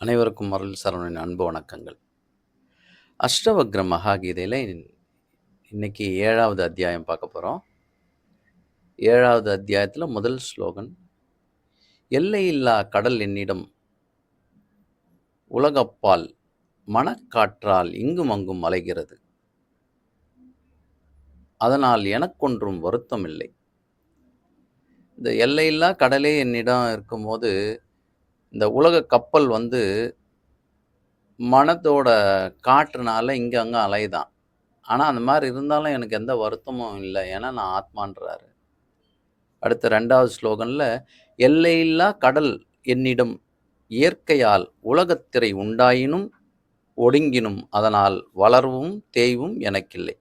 அனைவருக்கும் அருள் சரவணின் அன்பு வணக்கங்கள். அஷ்டவக்ர மகாகீதையில் இன்னைக்கு ஏழாவது அத்தியாயம் பார்க்க போகிறோம் ஏழாவது அத்தியாயத்தில் முதல் ஸ்லோகன் எல்லையில்லா கடல் என்னிடம் உலகப்பால் மனக்காற்றால் இங்கும் அங்கும் அலைகிறது. அதனால் எனக்கொன்றும் வருத்தம் இல்லை இந்த எல்லையில்லா கடலே என்னிடம் இருக்கும்போது இந்த உலக கப்பல் வந்து மனத்தோட காற்றுனால இங்கே அங்கே அலையுதான். ஆனால் அந்த மாதிரி இருந்தாலும் எனக்கு எந்த வருத்தமும் இல்லை ஏன்னா, நான் ஆத்மான்றாரு. அடுத்த ரெண்டாவது ஸ்லோகனில் "எல்லையில்லா கடல் என்னிடம் இயற்கையால் உலகத்திரை உண்டாயினும், ஒடுங்கினும் அதனால் வளர்வும், தேய்வும் எனக்கில்லை."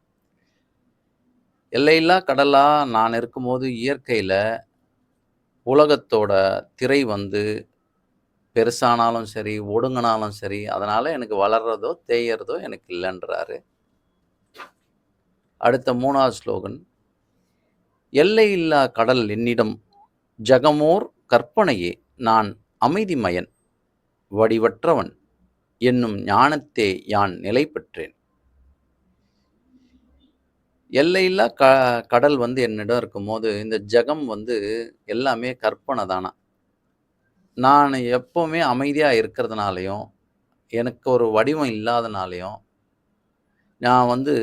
எல்லையில்லா கடலாக நான் இருக்கும்போது இயற்கையில் உலகத்தோட திரை வந்து பெருசானாலும் சரி, ஒடுங்கினாலும் சரி, அதனால் எனக்கு வளர்றதோ, தேயறதோ எனக்கு இல்லைன்றாரு அடுத்த மூணாவது ஸ்லோகன், "எல்லையில்லா கடல் என்னிடம் ஜகமோர் கற்பனையே நான் அமைதிமயன், வடிவற்றவன் என்னும் ஞானத்தே யான் நிலை பெற்றேன்." எல்லையில்லா க கடல் வந்து என்னிடம் இருக்கும்போது, இந்த ஜகம் வந்து எல்லாமே கற்பனை தானா நான் எப்போவுமே அமைதியாக இருக்கிறதுனாலையும் எனக்கு ஒரு வடிவம் இல்லாதனாலையும் நான் வந்து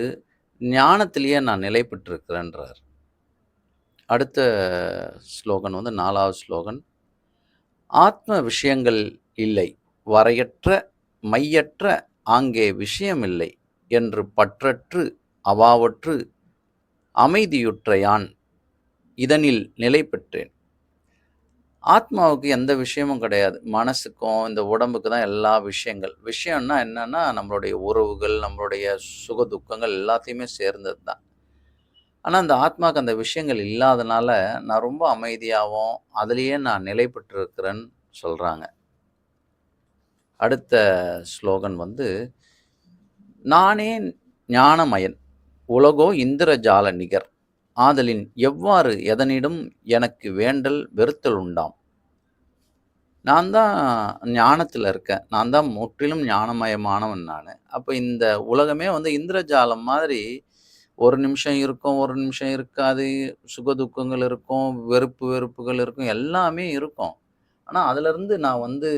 ஞானத்திலேயே நான் நிலை பெற்றிருக்கிறேன்றார். அடுத்த ஸ்லோகன் வந்து நாலாவது ஸ்லோகன், "ஆத்ம விஷயங்கள் இல்லை, வரையற்ற மையற்ற ஆங்கே விஷயமில்லை என்று பற்றற்று அவாவற்று அமைதியுற்ற யான் இதனில் நிலை பெற்றேன்." ஆத்மாவுக்கு எந்த விஷயமும் கிடையாது. மனசுக்கும், இந்த உடம்புக்கு தான் எல்லா விஷயங்கள். விஷயம்னா என்னன்னா, நம்மளுடைய உறவுகள், நம்மளுடைய சுக துக்கங்கள் எல்லாத்தையுமே சேர்ந்தது தான். ஆனால் அந்த ஆத்மாவுக்கு அந்த விஷயங்கள் இல்லாதனால, நான் ரொம்ப அமைதியாகவும் அதுலேயே நான் நிலை பெற்றிருக்கிறேன்னு சொல்கிறாங்க அடுத்த ஸ்லோகன் வந்து, "நானே ஞானமயன், உலகோ இந்திரஜால நிகர். ஆதலின் எவ்வாறு எதனிடம் எனக்கு வேண்டல் வெறுத்தல் உண்டாம்." நான் தான் ஞானத்தில் இருக்கேன். நான் தான் முற்றிலும் ஞானமயமானவன் நான் அப்போ இந்த உலகமே வந்து இந்திரஜாலம் மாதிரி ஒரு நிமிஷம் இருக்கும், ஒரு நிமிஷம் இருக்காது. சுக துக்கங்கள் இருக்கும், வெறுப்பு வெறுப்புகள் இருக்கும், எல்லாமே இருக்கும். ஆனால் அதுலேருந்து நான் வந்து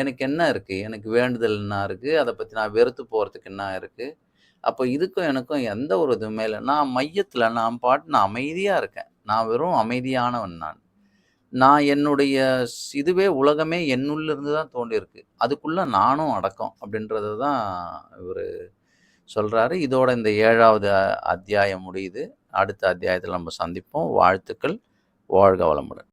எனக்கு என்ன இருக்குது எனக்கு வேண்டுதல் என்ன இருக்குது அதை பற்றி நான் வெறுத்து போகிறதுக்கு என்ன இருக்குது அப்போ இதுக்கும் எனக்கும் எந்த ஒரு இதுவுமே இல்லை நான் மையத்தில் நான் பாட்டு நான் அமைதியாக இருக்கேன். நான் வெறும் அமைதியானவன் நான். நான் என்னுடைய இதுவே உலகமே என்னுள்ளிருந்து தான் தோன்றியிருக்கு. அதுக்குள்ளே நானும் அடக்கம். அப்படின்றத தான் இவரு சொல்கிறாரு இதோட இந்த ஏழாவது அத்தியாயம் முடியுது. அடுத்த அத்தியாயத்தில் நம்ம சந்திப்போம். வாழ்த்துக்கள். வாழ்க வளமுடன்.